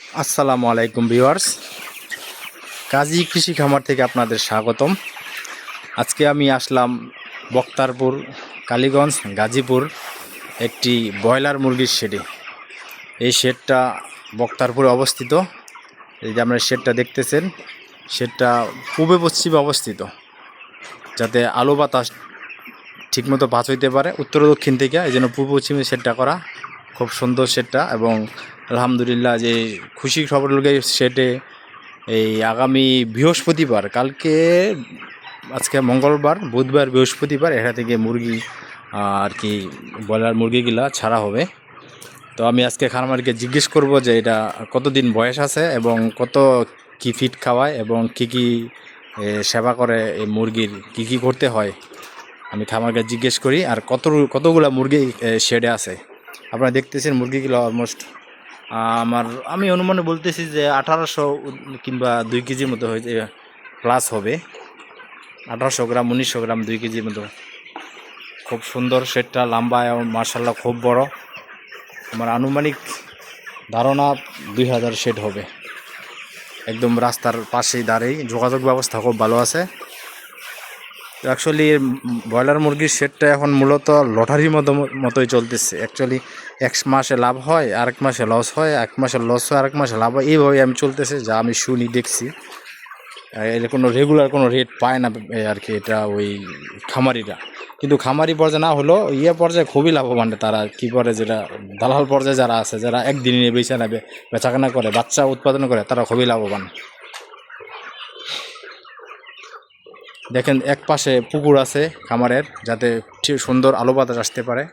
আসসালামু আলাইকুম ভিউয়ার্স। কাজী কৃষি খামার থেকে আপনাদের স্বাগতম। আজকে আমি আসলাম বক্তারপুর, কালীগঞ্জ, গাজীপুর একটি ব্রয়লার মুরগির শেডে। এই শেডটা বক্তারপুরে অবস্থিত। এই যে আপনারা শেডটা দেখতেছেন, শেডটা পূবে পশ্চিমে অবস্থিত, যাতে আলো বাতাস ঠিকমতো পাস হইতে পারে। উত্তর দক্ষিণ থেকে এই জন্য পূর্ব পশ্চিমে শেডটা করা খুব সুন্দর শেডটা এবং আলহামদুলিল্লাহ যে খুশি খবর লোকে সেটে এই আগামী বৃহস্পতিবার, কালকে, আজকে মঙ্গলবার, বুধবার, বৃহস্পতিবার এটা থেকে মুরগি আর কি ব্রয়লার মুরগিগুলা ছাড়া হবে। তো আমি আজকে খামারকে জিজ্ঞেস করব যে এটা কতদিন বয়স আছে এবং কত কি ফিট খাওয়ায় এবং কি কি সেবা করে এই মুরগির কি কি করতে হয়। আমি খামারকে জিজ্ঞেস করি, আর কত কতগুলো মুরগি শেডে আছে। আপনারা দেখতেছেন মুরগিগুলো অলমোস্ট আমার, আমি অনুমানে বলতেছি যে আঠারোশো কিংবা দুই কেজির মতো হয়েছে প্লাস হবে। আঠারোশো গ্রাম, উনিশশো গ্রাম দুই কেজির মতো। খুব সুন্দর সেটটা লম্বা এবং মার্শাল্লাহ খুব বড়। আমার আনুমানিক ধারণা দুই হাজার সেট হবে। একদম রাস্তার পাশেই দাঁড়িয়ে যোগাযোগ ব্যবস্থা খুব ভালো আছে। অ্যাকচুয়ালি ব্রয়লার মুরগির শেডটা এখন মূলত লটারির মতো মতোই চলতেছে। অ্যাকচুয়ালি এক মাসে লাভ হয়, আরেক মাসে লস হয় এক মাসে লস হয়, আরেক মাসে লাভ হয়। এইভাবে আমি চলতেছে, যা আমি শুনি, দেখছি। এর কোনো রেগুলার কোনো রেট পায় না আর কি, এটা ওই খামারিরা। কিন্তু খামারি পর্যায়ে না হলেও ইয়ে পর্যায়ে খুবই লাভবান তারা। কি করে যেটা, দালাল পর্যায়ে যারা আছে, যারা একদিনে বেচা নেবে, বেচাকেনা করে, বাচ্চা উৎপাদন করে, তারা খুবই লাভবান। দেখেন এক পাশে পুকুর আছে খামারের, যাতে ঠিক সুন্দর আলো বাতাস আসতে পারে।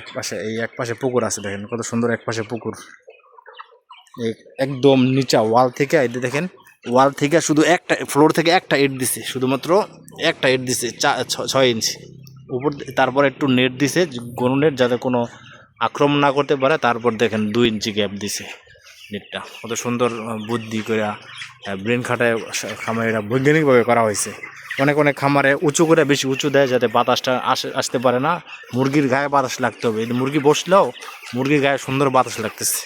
এক পাশে, এই এক পাশে পুকুর আছে দেখেন, কত সুন্দর এক পাশে পুকুর। একদম নিচা ওয়াল থেকে যে দেখেন, ওয়াল থেকে শুধু একটা, ফ্লোর থেকে একটা ইট দিছে, শুধুমাত্র একটা ইট দিছে ছয় ইঞ্চি। উপর তারপর একটু নেট দিছে, গরু নেট যাতে কোনো আক্রমণ না করতে পারে, তারপর দেখেন দুই ইঞ্চি গ্যাপ দিছে। নেটটা। কত সুন্দর বুদ্ধি করে ব্রেন খাটায় খামারিরা বৈজ্ঞানিকভাবে করা হয়েছে অনেক অনেক খামারে উঁচু করে বেশি উঁচু দেয় যাতে বাতাসটা আসে, আসতে পারে না। মুরগির গায়ে বাতাস লাগতে হবে। মুরগি বসলেও মুরগির গায়ে সুন্দর বাতাস লাগতেছে।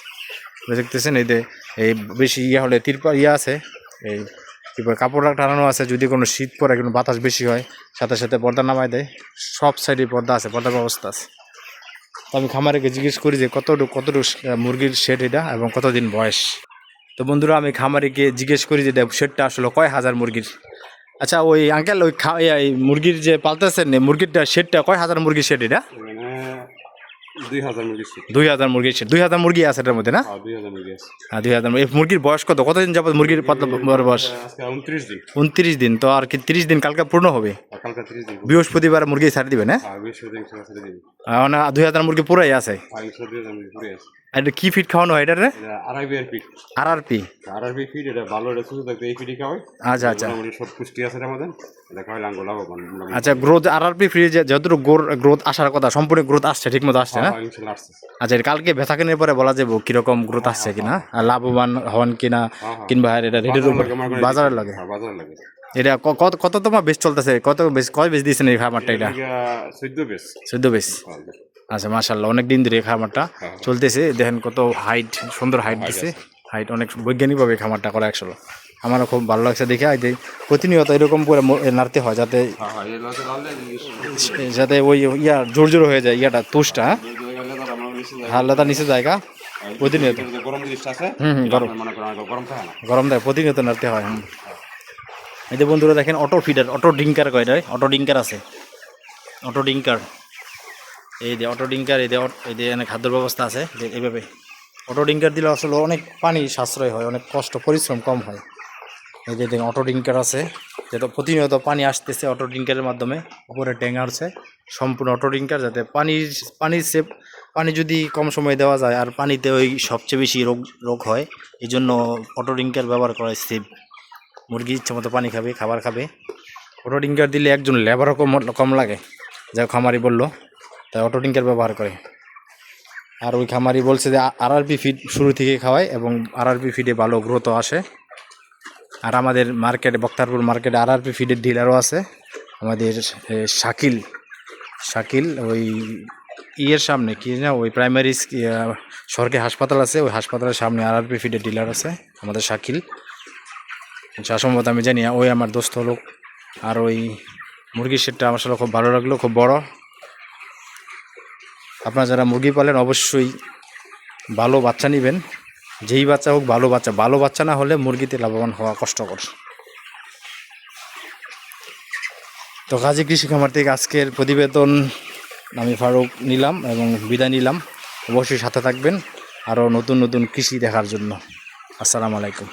দেখতেছেন? এই যে, এই বেশি ইয়ে হলে তিরপা ইয়ে আছে, এই বলে কাপড় টানানো আছে। যদি কোনো শীত পড়ে, কোনো বাতাস বেশি হয়, সাথে সাথে পর্দা নামায় দেয়। সব সাইডে পর্দা আছে, পর্দার ব্যবস্থা আছে। তো আমি খামারেকে জিজ্ঞেস করি যে কতটুকু কতটুকু মুরগির শেড এটা এবং কতদিন বয়স? তো বন্ধুরা, আমি খামারিকে জিজ্ঞেস করি যে শেডটা আসলে কয় হাজার মুরগির? আচ্ছা ওই আঙ্কেল ওই মুরগির যে পালতেছেন মুরগিরটা শেডটা কয় হাজার মুরগির শেড এটা? মানে দুই হাজার মুরগির দুই হাজার মুরগি আছে এটার মধ্যে না? আর হাজার হ্যাঁ দুই হাজার মুরগির বয়স কত? কতদিন যাবত মুরগির বয়স? উনত্রিশ দিন। উনত্রিশ দিন। তো আর কি তিরিশ দিন কালকে পূর্ণ হবে? বৃহস্পতিবার মুরগি ছাড় দিবেন হ্যাঁ দুই হাজার মুরগি পুরাই আছে। আর এটা কি ফিট খাওয়ানো হয় এটা বিয়ার ফিট এটা ভালো এটা এই ফিটই খাওয়াই। আচ্ছা আচ্ছা। মোটামুটি সব পুষ্টি আছে এটার মধ্যে। এটা খাওয়াই লাঙ্গ লাভবান আচ্ছা গ্রোথ যতটুকু গ্রোথ আসার কথা সম্পূর্ণ গ্রোথ আসছে আসছে না? হ্যাঁ, আসছে। আচ্ছা কালকে বেচা কেনার পরে বলা যাব কীরকম গ্রোথ আসছে কিনা? আর লাভবান হন কিনা? হ্যাঁ, হ্যাঁ। কিংবা এটা রেটের উপর লাগে, হ্যাঁ, বাজারে লাগে। এটা কত কত তোমার বেশ চলতেছে? কত বেশ কয় বেশ দিয়েছেন এই খামারটা এটা চোদ্দ বেশ চোদ্দ বেশ আচ্ছা মাশাল্লাহ অনেক দিন ধরে খামারটা হ্যাঁ। চলতেছে। দেখেন কত হাইট সুন্দর হাইট দিছে। হাইট অনেক বৈজ্ঞানিকভাবে খামারটা করা একশো আমারও খুব ভালো লাগছে দেখে। যে প্রতিনিয়ত এরকম করে নাড়তে হয় যাতে হ্যাঁ হ্যাঁ যাতে ওই ইয়া জোর জোর হয়ে যায় ইয়াটা তুষটা হ্যাঁ? হালদাটা নিচে জায়গা প্রতিনিয়ত। গরম হুম, হুম, গরম। মনে গরম থাকে দেয় প্রতিনিয়ত নাড়তে হয় হুম। এই যে বন্ধুরা দেখেন অটো ফিডার অটো ডিঙ্কার কয় অটো ডিঙ্কার আছে। অটো ডিঙ্কার এই যে অটো ডিঙ্কার এই এই যে এখানে খাদ্য ব্যবস্থা আছে, যে এইভাবে অটো ডিঙ্কার দিলে আসলে অনেক পানি সাশ্রয় হয়, অনেক কষ্ট, পরিশ্রম কম হয়। এই যে দেখেন অটো ডিঙ্কার আছে, যেটা প্রতিনিয়ত পানি আসতেছে অটো ডিঙ্কারের মাধ্যমে, উপরে ট্যাঙ্ক আছে সম্পূর্ণ অটো ডিঙ্কার যাতে পানির পানির সেপ পানি যদি কম সময় দেওয়া যায়, আর পানিতে ওই সবচেয়ে বেশি রোগ রোগ হয়, এই জন্য অটো ডিঙ্কার ব্যবহার করা সেভ মুরগি ইচ্ছে মতো পানি খাবে, খাবার খাবে। অটো ডিঙ্কার দিলে একজন লেবারও কম কম লাগে যা খামারি বলল। তাই অটো ডিঙ্কার ব্যবহার করে। আর ওই খামারি বলছে যে আরআরপি ফিড শুরু থেকে খাওয়ায় এবং আরআরপি ফিডে ভালো গ্রোথ আসে। আর আমাদের মার্কেটে বক্তারপুর মার্কেটে আরআরপি ফিডের ডিলারও আছে। আমাদের শাকিল। শাকিল ওই ইয়ের সামনে, কি না ওই প্রাইমারি সরকারি হাসপাতাল আছে, ওই হাসপাতালের সামনে আর আরপি ফিডের ডিলার আছে, আমাদের শাকিল। সম্ভবত আমি জানি ওই আমার দোস্ত লোক। আর ওই মুরগির শেডটা আমার সাথে খুব ভালো লাগল, খুব বড়। আপনারা যারা মুরগি পালেন অবশ্যই ভালো বাচ্চা নেবেন। যেই বাচ্চা হোক ভালো বাচ্চা। ভালো বাচ্চা না হলে মুরগিতে লাভবান হওয়া কষ্টকর। তো কাজী কৃষি খামার থেকে আজকের প্রতিবেদন আমি ফারুক নিলাম এবং বিদায় নিলাম। অবশ্যই সাথে থাকবেন। আরও নতুন নতুন কৃষি দেখার জন্য। আসসালামু আলাইকুম।